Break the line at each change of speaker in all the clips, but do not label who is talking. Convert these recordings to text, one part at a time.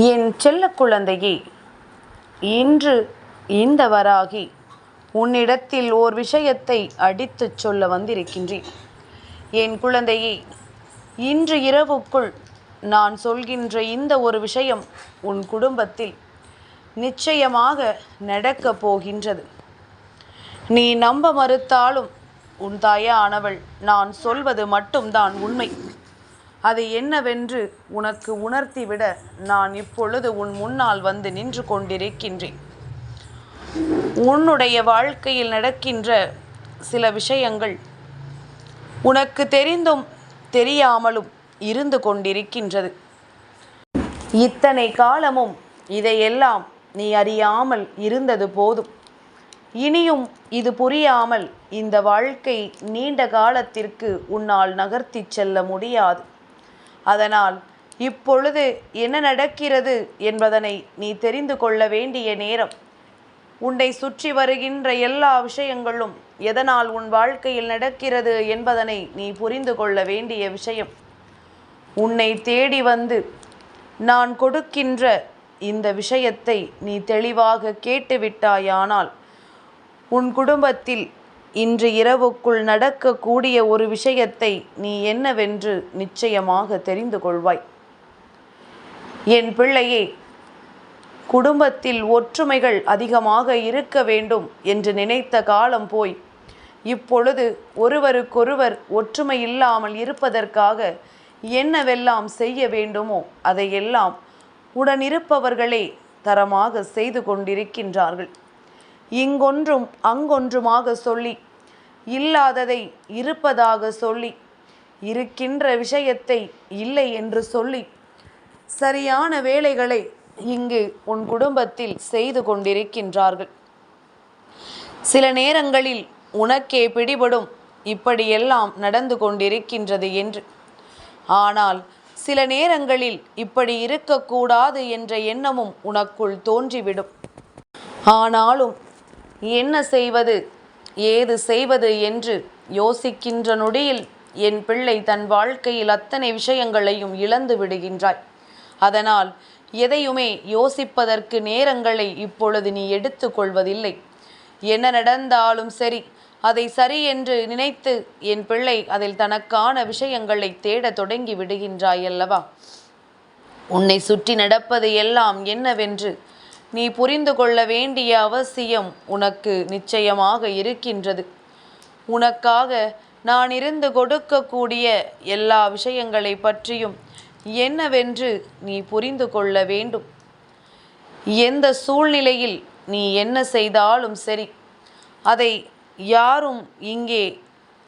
என் செல்ல குழந்தையே இன்று இந்த வராகி உன்னிடத்தில் ஓர் விஷயத்தை அடித்துச் சொல்ல வந்திருக்கின்றேன். என் குழந்தையே இன்று இரவுக்குள் நான் சொல்கின்ற இந்த ஒரு விஷயம் உன் குடும்பத்தில் நிச்சயமாக நடக்கப் போகின்றது. நீ நம்ப மறுத்தாலும் உன் தாயானவள் நான் சொல்வது மட்டும்தான் உண்மை. அது என்னவென்று உனக்கு உணர்த்திவிட நான் இப்பொழுது உன் முன்னால் வந்து நின்று கொண்டிருக்கின்றேன். உன்னுடைய வாழ்க்கையில் நடக்கின்ற சில விஷயங்கள் உனக்கு தெரிந்தும் தெரியாமலும் இருந்து கொண்டிருக்கின்றது. இத்தனை காலமும் இதையெல்லாம் நீ அறியாமல் இருந்தது போதும். இனியும் இது புரியாமல் இந்த வாழ்க்கை நீண்ட காலத்திற்கு உன்னால் நகர்த்திச் செல்ல முடியாது. அதனால் இப்பொழுது என்ன நடக்கிறது என்பதனை நீ தெரிந்து கொள்ள வேண்டிய நேரம். உன்னை சுற்றி வருகின்ற எல்லா விஷயங்களும் எதனால் உன் வாழ்க்கையில் நடக்கிறது என்பதனை நீ புரிந்து கொள்ள வேண்டிய விஷயம். உன்னை தேடி வந்து நான் கொடுக்கின்ற இந்த விஷயத்தை நீ தெளிவாக கேட்டுவிட்டாயானால் உன் குடும்பத்தில் இன்று இரவுக்குள் நடக்கக்கூடிய ஒரு விஷயத்தை நீ என்னவென்று நிச்சயமாக தெரிந்து கொள்வாய். என் பிள்ளையே குடும்பத்தில் ஒற்றுமைகள் அதிகமாக இருக்க வேண்டும் என்று நினைத்த காலம் போய் இப்பொழுது ஒருவருக்கொருவர் ஒற்றுமை இல்லாமல் இருப்பதற்காக என்னவெல்லாம் செய்ய வேண்டுமோ அதையெல்லாம் உடனிருப்பவர்களே தரமாக செய்து கொண்டிருக்கின்றார்கள். இங்கொன்றும் அங்கொன்றுமாக சொல்லி இல்லாததை இருப்பதாக சொல்லி இருக்கின்ற விஷயத்தை இல்லை என்று சொல்லி சரியான வேலைகளை இங்கு உன் குடும்பத்தில் செய்து கொண்டிருக்கின்றார்கள். சில நேரங்களில் உனக்கே பிடிபடும் இப்படியெல்லாம் நடந்து கொண்டிருக்கின்றது என்று. ஆனால் சில நேரங்களில் இப்படி இருக்கக்கூடாது என்ற எண்ணமும் உனக்குள் தோன்றிவிடும். ஆனாலும் என்ன செய்வது? ஏது செய்வது என்று யோசிக்கின்ற நொடியில் என் பிள்ளை தன் வாழ்க்கையில் அத்தனை விஷயங்களையும் இழந்து விடுகின்றாய். அதனால் எதையுமே யோசிப்பதற்கு நேரங்களை இப்பொழுது நீ எடுத்துக்கொள்வதில்லை என்ன நடந்தாலும் சரி அதை சரி என்று நினைத்து என் பிள்ளை அதில் தனக்கான விஷயங்களை தேட தொடங்கி விடுகின்றாய் அல்லவா? உன்னை சுற்றி நடப்பது எல்லாம் என்னவென்று நீ புரிந்து கொள்ள வேண்டிய அவசியம் உனக்கு நிச்சயமாக இருக்கின்றது. உனக்காக நான் இருந்து கொடுக்கக்கூடிய எல்லா விஷயங்களை பற்றியும் என்னவென்று நீ புரிந்து கொள்ள வேண்டும். எந்த சூழ்நிலையில் நீ என்ன செய்தாலும் சரி அதை யாரும் இங்கே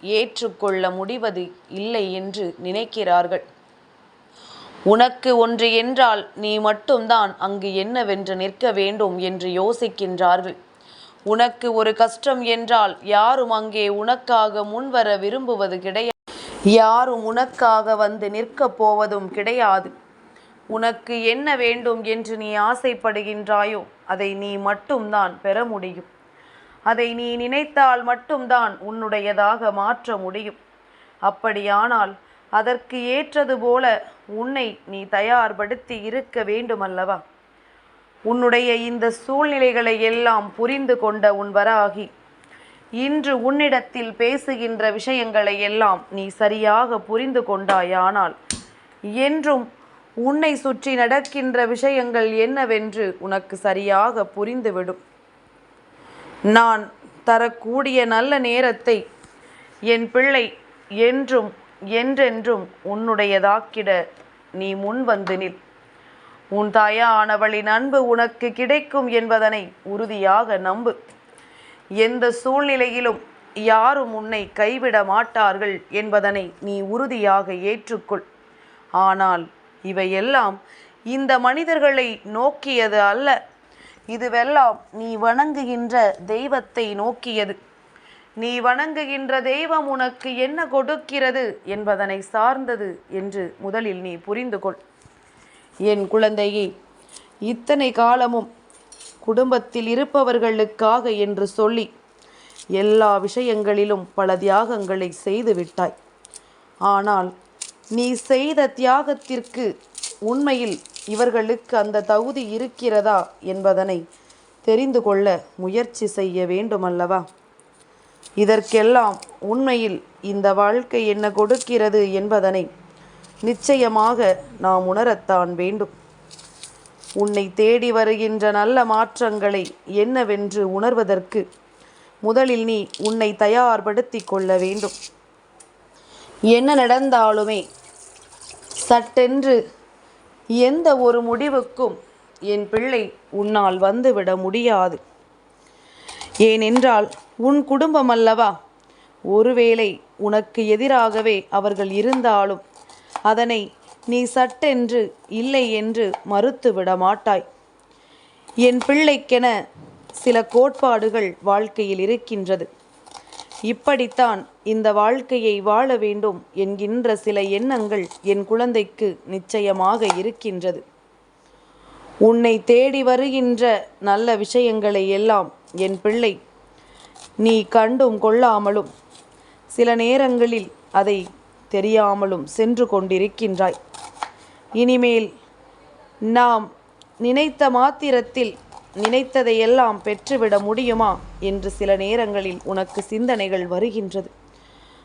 ஏற்றுக்கொள்ள முடிவது இல்லை என்று நினைக்கிறார்கள். உனக்கு ஒன்று என்றால் நீ மட்டும்தான் அங்கு என்னவென்று நிற்க வேண்டும் என்று யோசிக்கின்றார்கள். உனக்கு ஒரு கஷ்டம் என்றால் யாரும் அங்கே உனக்காக முன்வர விரும்புவது கிடையாது. யாரும் உனக்காக வந்து நிற்கப் போவதும் கிடையாது. உனக்கு என்ன வேண்டும் என்று நீ ஆசைப்படுகின்றாயோ அதை நீ மட்டும்தான் பெற முடியும். அதை நீ நினைத்தால் மட்டும்தான் உன்னுடையதாக மாற்ற முடியும். அப்படியானால் அதற்கு ஏற்றது போல உன்னை நீ தயார்படுத்தி இருக்க வேண்டுமல்லவா? உன்னுடைய இந்த சூழ்நிலைகளை எல்லாம் புரிந்து கொண்ட உன் வராகி இன்று உன்னிடத்தில் பேசுகின்ற விஷயங்களை எல்லாம் நீ சரியாக புரிந்து கொண்டாயானால் என்றும் உன்னை சுற்றி நடக்கின்ற விஷயங்கள் என்னவென்று உனக்கு சரியாக புரிந்துவிடும். நான் தரக்கூடிய நல்ல நேரத்தை என் பிள்ளை என்றும் என்றென்றும் உன்னுடையதாக்கிட நீ முன் வந்து நில். உன் தாயானவளின் அன்பு உனக்கு கிடைக்கும் என்பதனை உறுதியாக நம்பு. எந்த சூழ்நிலையிலும் யாரும் உன்னை கைவிட மாட்டார்கள் என்பதனை நீ உறுதியாக ஏற்றுக்கொள். ஆனால் இவையெல்லாம் இந்த மனிதர்களை நோக்கியது அல்ல. இதுவெல்லாம் நீ வணங்குகின்ற தெய்வத்தை நோக்கியது. நீ வணங்குகின்ற தெய்வம் உனக்கு என்ன கொடுக்கிறது என்பதனை சார்ந்தது என்று முதலில் நீ புரிந்து கொள். என் குழந்தையே இத்தனை காலமும் குடும்பத்தில் இருப்பவர்களுக்காக என்று சொல்லி எல்லா விஷயங்களிலும் பல தியாகங்களை செய்து விட்டாய். ஆனால் நீ செய்த தியாகத்திற்கு உண்மையில் இவர்களுக்கு அந்த தகுதி இருக்கிறதா என்பதனை தெரிந்து கொள்ள முயற்சி செய்ய வேண்டுமல்லவா? இதற்கெல்லாம் உண்மையில் இந்த வாழ்க்கை என்ன கொடுக்கிறது என்பதனை நிச்சயமாக நாம் உணரத்தான் வேண்டும். உன்னை தேடி வருகின்ற நல்ல மாற்றங்களை என்னவென்று உணர்வதற்கு முதலில் நீ உன்னை தயார்படுத்தி கொள்ள வேண்டும். என்ன நடந்தாலுமே சட்டென்று எந்த ஒரு முடிவுக்கும் என் பிள்ளை உன்னால் வந்துவிட முடியாது. ஏனென்றால் உன் குடும்பம் அல்லவா ஒருவேளை உனக்கு எதிராகவே அவர்கள் இருந்தாலும் அதனை நீ சட்டென்று இல்லை என்று மறுத்துவிட மாட்டாய். என் பிள்ளைக்கென சில கோட்பாடுகள் வாழ்க்கையில் இருக்கின்றது. இப்படித்தான் இந்த வாழ்க்கையை வாழ வேண்டும் என்கின்ற சில எண்ணங்கள் என் குழந்தைக்கு நிச்சயமாக இருக்கின்றது. உன்னை தேடி வருகின்ற நல்ல விஷயங்களை எல்லாம் என் பிள்ளை நீ கண்டும் கொள்ளாமலும் சில நேரங்களில் அதை தெரியாமலும் சென்று கொண்டிருக்கின்றாய். இனிமேல் நாம் நினைத்த மாத்திரத்தில் நினைத்ததையெல்லாம் பெற்றுவிட முடியுமா? என்று சில நேரங்களில் உனக்கு சிந்தனைகள் வருகின்றது.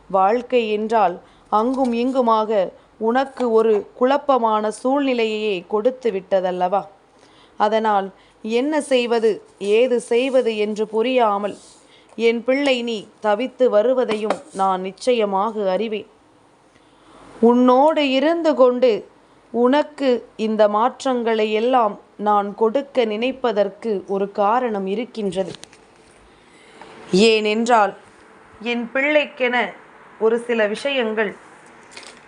வாழ்க்கை என்றால் அங்கும் இங்குமாக உனக்கு ஒரு குழப்பமான சூழ்நிலையையே கொடுத்து விட்டதல்லவா? அதனால் என்ன செய்வது ஏது செய்வது என்று புரியாமல் என் பிள்ளை நீ தவித்து வருவதையும் நான் நிச்சயமாக அறிவேன். உன்னோடு இருந்து கொண்டு உனக்கு இந்த மாற்றங்களை எல்லாம் நான் கொடுக்க நினைப்பதற்கு ஒரு காரணம் இருக்கின்றது. ஏனென்றால் என் பிள்ளைக்கென ஒரு சில விஷயங்கள்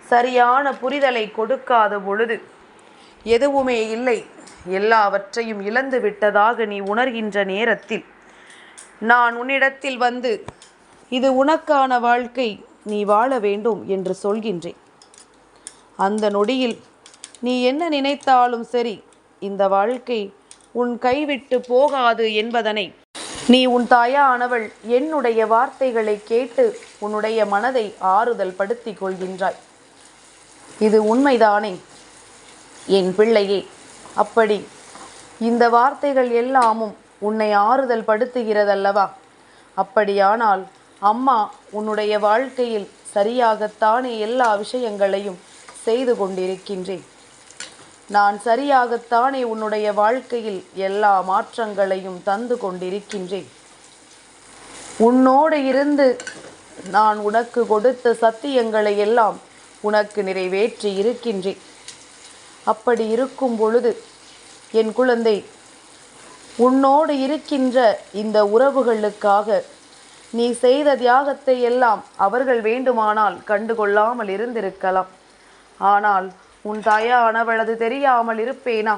சரியான புரிதலை கொடுக்காத பொழுது எதுவுமே இல்லை. எல்லாவற்றையும் இழந்து விட்டதாக நீ உணர்கின்ற நேரத்தில் நான் உன்னிடத்தில் வந்து இது உனக்கான வாழ்க்கை நீ வாழ வேண்டும் என்று சொல்கின்றேன். அந்த நொடியில் நீ என்ன நினைத்தாலும் சரி இந்த வாழ்க்கை உன் கைவிட்டு போகாது என்பதனை. நீ உன் தாயானவள் என்னுடைய வார்த்தைகளை கேட்டு உன்னுடைய மனதை ஆறுதல் படுத்தி கொள்கின்றாய். இது உண்மைதானே? என் பிள்ளையே அப்படி இந்த வார்த்தைகள் எல்லாமும் உன்னை ஆறுதல் படுத்துகிறதல்லவா? அப்படியானால் அம்மா உன்னுடைய வாழ்க்கையில் சரியாகத்தானே எல்லா விஷயங்களையும் செய்து கொண்டிருக்கின்றேன். நான் சரியாகத்தானே உன்னுடைய வாழ்க்கையில் எல்லா மாற்றங்களையும் தந்து கொண்டிருக்கின்றேன். உன்னோடு இருந்து நான் உனக்கு கொடுத்த சத்தியங்களை எல்லாம் உனக்கு நிறைவேற்றி இருக்கின்றேன். அப்படி இருக்கும் பொழுது என் குழந்தை உன்னோடு இருக்கின்ற இந்த உறவுகளுக்காக நீ செய்த தியாகத்தை எல்லாம் அவர்கள் வேண்டுமானால் கண்டுகொள்ளாமல் இருந்திருக்கலாம். ஆனால் உன் தாயானவள் அது தெரியாமல் இருப்பேனா?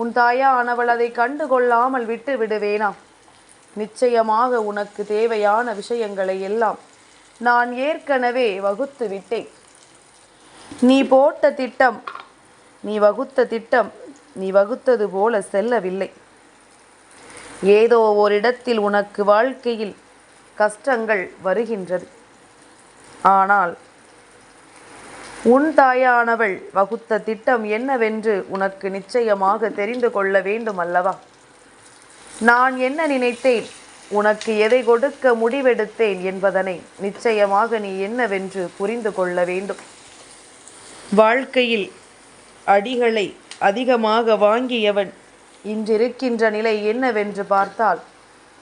உன் தாயானவள் அதை கண்டுகொள்ளாமல் விட்டு விடுவேனா? நிச்சயமாக உனக்கு தேவையான விஷயங்களை எல்லாம் நான் ஏற்கனவே வகுத்து விட்டேன். நீ போட்ட திட்டம் நீ வகுத்த திட்டம் நீ வகுத்தது போல செல்லவில்லை. ஏதோ ஓரிடத்தில் உனக்கு வாழ்க்கையில் கஷ்டங்கள் வருகின்றது. ஆனால் உன் தாயானவள் வகுத்த திட்டம் என்னவென்று உனக்கு நிச்சயமாக தெரிந்து கொள்ள வேண்டும் அல்லவா நான் என்ன நினைத்தேன்? உனக்கு எதை கொடுக்க முடிவெடுத்தேன் என்பதனை நிச்சயமாக நீ என்னவென்று புரிந்து கொள்ள வேண்டும். வாழ்க்கையில் அடிகளை அதிகமாக வாங்கியவன் இன்றிருக்கின்ற நிலை என்னவென்று பார்த்தால்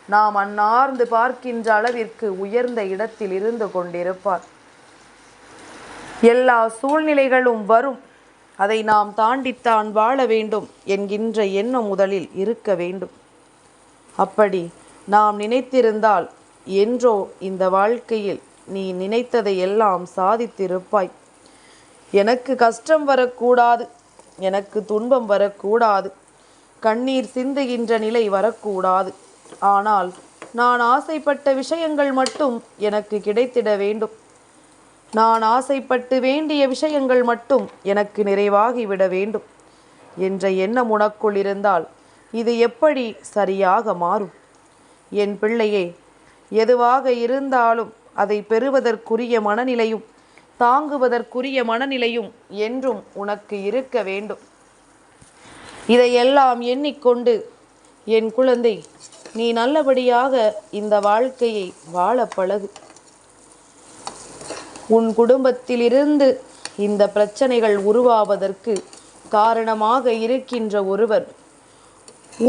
நாம் அன்னார்ந்து பார்க்கின்ற அளவிற்கு உயர்ந்த இடத்தில் இருந்து கொண்டிருப்பார். எல்லா சூழ்நிலைகளும் வரும். அதை நாம் தாண்டித்தான் வாழ வேண்டும் என்கின்ற எண்ணம் முதலில் இருக்க வேண்டும். அப்படி நாம் நினைத்திருந்தால் என்றோ இந்த வாழ்க்கையில் நீ நினைத்ததை எல்லாம் சாதித்திருப்பாய். எனக்கு கஷ்டம் வரக்கூடாது. எனக்கு துன்பம் வரக்கூடாது. கண்ணீர் சிந்துகின்ற நிலை வரக்கூடாது. ஆனால் நான் ஆசைப்பட்ட விஷயங்கள் மட்டும் எனக்கு கிடைத்திட வேண்டும். நான் ஆசைப்பட்டு வேண்டிய விஷயங்கள் மட்டும் எனக்கு நிறைவாகிவிட வேண்டும் என்ற எண்ணம் உனக்குள் இருந்தால் இது எப்படி சரியாக மாறும்? என் பிள்ளையே எதுவாக இருந்தாலும் அதை பெறுவதற்குரிய மனநிலையும் தாங்குவதற்குரிய மனநிலையும் என்றும் உனக்கு இருக்க வேண்டும். இதையெல்லாம் எண்ணிக்கொண்டு என் குழந்தை நீ நல்லபடியாக இந்த வாழ்க்கையை வாழ பழகு. உன் குடும்பத்திலிருந்து இந்த பிரச்சனைகள் உருவாவதற்கு காரணமாக இருக்கின்ற ஒருவர்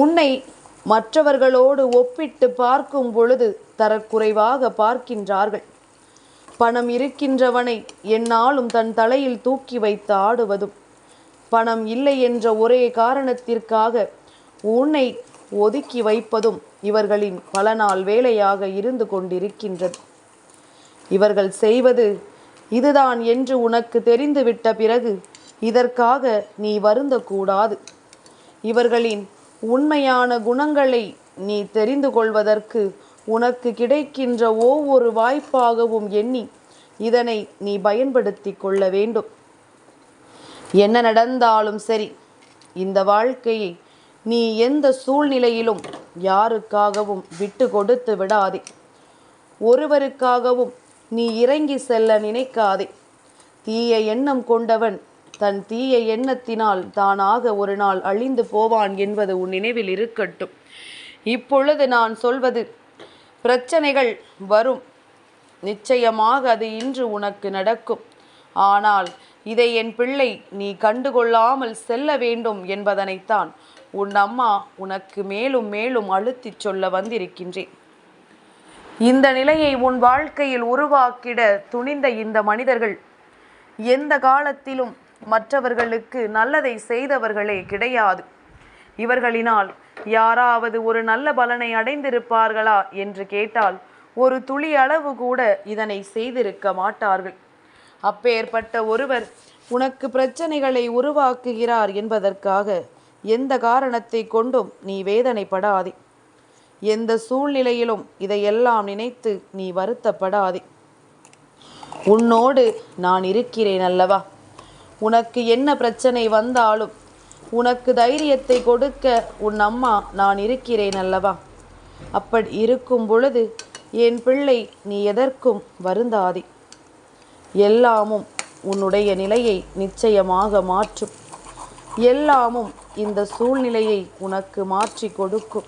உன்னை மற்றவர்களோடு ஒப்பிட்டு பார்க்கும் பொழுது தரக்குறைவாக பார்க்கின்றார்கள். பணம் இருக்கின்றவனை என்னாலும் தன் தலையில் தூக்கி வைத்து ஆடுவதும் பணம் இல்லை என்ற ஒரே காரணத்திற்காக உன்னை ஒதுக்கி வைப்பதும் இவர்களின் பல நாள் வேலையாக இருந்து கொண்டிருக்கின்றது. இவர்கள் செய்வது இதுதான் என்று உனக்கு தெரிந்துவிட்ட பிறகு இதற்காக நீ வருந்தக்கூடாது. இவர்களின் உண்மையான குணங்களை நீ தெரிந்து கொள்வதற்கு உனக்கு கிடைக்கின்ற ஒவ்வொரு வாய்ப்பாகவும் எண்ணி இதனை நீ பயன்படுத்தி கொள்ள வேண்டும். என்ன நடந்தாலும் சரி இந்த வாழ்க்கையை நீ எந்த சூழ்நிலையிலும் யாருக்காகவும் விட்டு கொடுத்து விடாதே. ஒருவருக்காகவும் நீ இறங்கி செல்ல நினைக்காதே. தீய எண்ணம் கொண்டவன் தன் தீய எண்ணத்தினால் தானாக ஒரு நாள் அழிந்து போவான் என்பது உன் நினைவில் இருக்கட்டும். இப்பொழுது நான் சொல்வது பிரச்சனைகள் வரும். நிச்சயமாக அது இன்று உனக்கு நடக்கும். ஆனால் இதை என் பிள்ளை நீ கண்டுகொள்ளாமல் செல்ல வேண்டும் என்பதனைத்தான் உன் அம்மா உனக்கு மேலும் மேலும் அழுத்திச் சொல்ல வந்திருக்கின்றேன். இந்த நிலையை உன் வாழ்க்கையில் உருவாக்கிட துணிந்த இந்த மனிதர்கள் எந்த காலத்திலும் மற்றவர்களுக்கு நல்லதை செய்தவர்களே கிடையாது. இவர்களினால் யாராவது ஒரு நல்ல பலனை அடைந்திருப்பார்களா என்று கேட்டால் ஒரு துளி அளவு கூட இதனை செய்திருக்க மாட்டார்கள். அப்பேற்பட்ட ஒருவர் உனக்கு பிரச்சனைகளை உருவாக்குகிறார் என்பதற்காக எந்த காரணத்தை கொண்டும் நீ வேதனைப்படாதே. எந்த சூழ்நிலையிலும் இதையெல்லாம் நினைத்து நீ வருத்தப்படாதே. உன்னோடு நான் இருக்கிறேன் அல்லவா? உனக்கு என்ன பிரச்சனை வந்தாலும் உனக்கு தைரியத்தை கொடுக்க உன் அம்மா நான் இருக்கிறேன் அல்லவா? அப்படி இருக்கும் பொழுது என் பிள்ளை நீ எதற்கும் வருந்தாதே. எல்லாமும் உன்னுடைய நிலையை நிச்சயமாக மாற்றும். எல்லாமும் இந்த சூழ்நிலையை உனக்கு மாற்றி கொடுக்கும்.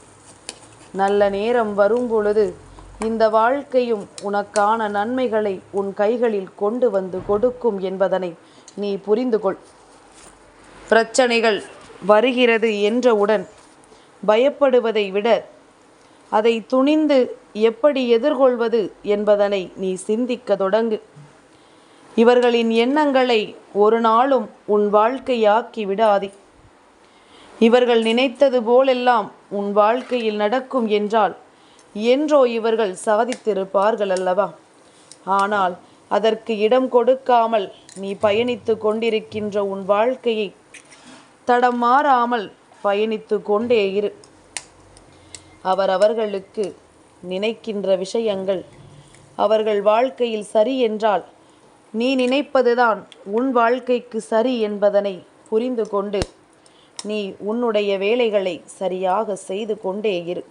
நல்ல நேரம் வரும் பொழுது இந்த வாழ்க்கையும் உனக்கான நன்மைகளை உன் கைகளில் கொண்டு வந்து கொடுக்கும் என்பதனை நீ புரிந்து கொள் பிரச்சனைகள் வருகிறது என்றவுடன் பயப்படுவதை விட அதை துணிந்து எப்படி எதிர்கொள்வது என்பதனை நீ சிந்திக்க தொடங்கு. இவர்களின் எண்ணங்களை ஒரு நாளும் உன் வாழ்க்கையாக்கி விடாதே. இவர்கள் நினைத்தது போலெல்லாம் உன் வாழ்க்கையில் நடக்கும் என்றால் என்றோ இவர்கள் சாதித்திருப்பார்கள் அல்லவா? ஆனால் அதற்கு இடம் கொடுக்காமல் நீ பயணித்து கொண்டிருக்கின்ற உன் வாழ்க்கையை தடம் மாறாமல் பயணித்து கொண்டே இரு. அவரவர்களுக்கு நினைக்கின்ற விஷயங்கள் அவர்கள் வாழ்க்கையில் சரி என்றால் நீ நினைப்பதுதான் உன் வாழ்க்கைக்கு சரி என்பதனை புரிந்து கொண்டு நீ உன்னுடைய வேலைகளை சரியாக செய்து கொண்டே இரு.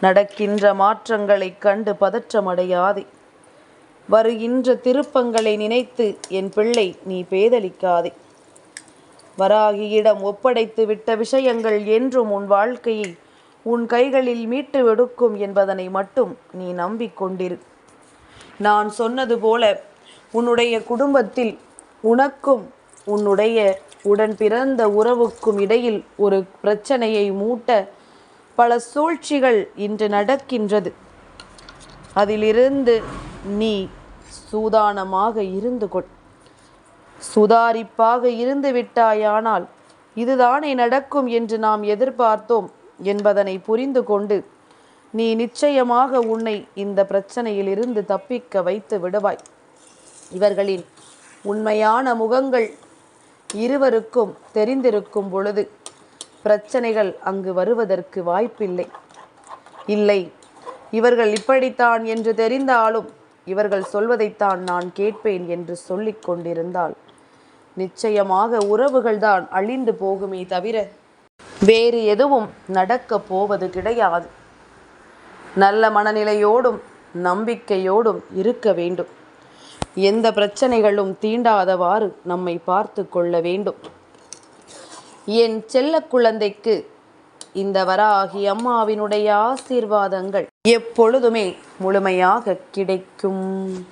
நடக்கின்ற மாற்றங்களைக் கண்டு பதற்றமடையாதே. வருகின்ற திருப்பங்களை நினைத்து என் பிள்ளை நீ பேதலிக்காதே. வராகியிடம் ஒப்படைத்து விட்ட விஷயங்கள் என்றும் உன் வாழ்க்கையை உன் கைகளில் மீட்டு எடுக்கும் என்பதனை மட்டும் நீ நம்பிக்கொண்டிரு. நான் சொன்னது போல உன்னுடைய குடும்பத்தில் உனக்கும் உன்னுடைய உடன் பிறந்த உறவுக்கும் இடையில் ஒரு பிரச்சனையை மூட்ட பல சூழ்ச்சிகள் இன்று நடக்கின்றது. அதிலிருந்து நீ சூதானமாக இருந்து கொள். சுதாரிப்பாக இருந்து விட்டாயானால் இதுதானே நடக்கும் என்று நாம் எதிர்பார்த்தோம் என்பதனை புரிந்து கொண்டு நீ நிச்சயமாக உன்னை இந்த பிரச்சனையிலிருந்து தப்பிக்க வைத்து விடுவாய். இவர்களின் உண்மையான முகங்கள் இருவருக்கும் தெரிந்திருக்கும் பொழுது பிரச்சனைகள் அங்கு வருவதற்கு வாய்ப்பில்லை. இல்லை இவர்கள் இப்படித்தான் என்று தெரிந்தாலும் இவர்கள் சொல்வதைத்தான் நான் கேட்பேன் என்று சொல்லிக் கொண்டிருந்தால் நிச்சயமாக உறவுகள்தான் அழிந்து போகுமே தவிர வேறு எதுவும் நடக்கப் போவது கிடையாது. நல்ல மனநிலையோடும் நம்பிக்கையோடும் இருக்க வேண்டும். எந்த பிரச்சனைகளும் தீண்டாதவாறு நம்மை பார்த்து கொள்ள வேண்டும். என் செல்ல குழந்தைக்கு இந்த வராகி அம்மாவினுடைய ஆசீர்வாதங்கள் எப்பொழுதுமே முழுமையாக கிடைக்கும்.